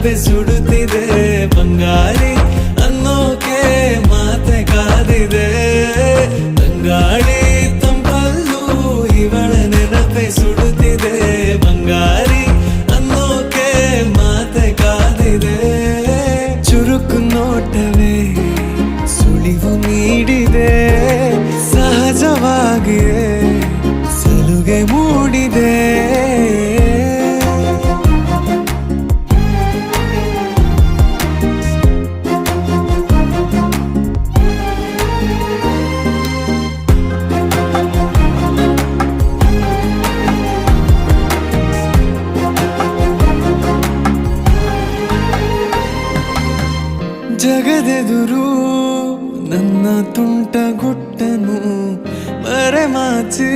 ನೆನಪೆ ಸುಡುತ್ತಿದೆ ಬಂಗಾರಿ ಅನ್ನೋಕೆ ಮಾತೆ ಕಾದಿದೆ. ತಂಗಾಳಿ ತಂಪಲ್ಲೂ ಇವಳ ನೆನಪೆ ಸುಡುತ್ತಿದೆ. ಬಂಗಾರಿ ಅನ್ನೋಕೆ ಮಾತೆ ಕಾದಿದೆ. ಚುರುಕು ನೋಟವೇ ಸುಳಿವು ನೀಡಿದೆ. ಸಹಜವಾಗಿಯೇ ಸಲುಗೆ ಮೂಡಿದೆ. ಜಗದೆದುರು ನನ್ನ ತುಂಟ ಗುಟ್ಟನು ಮರೆಮಾಚಿ.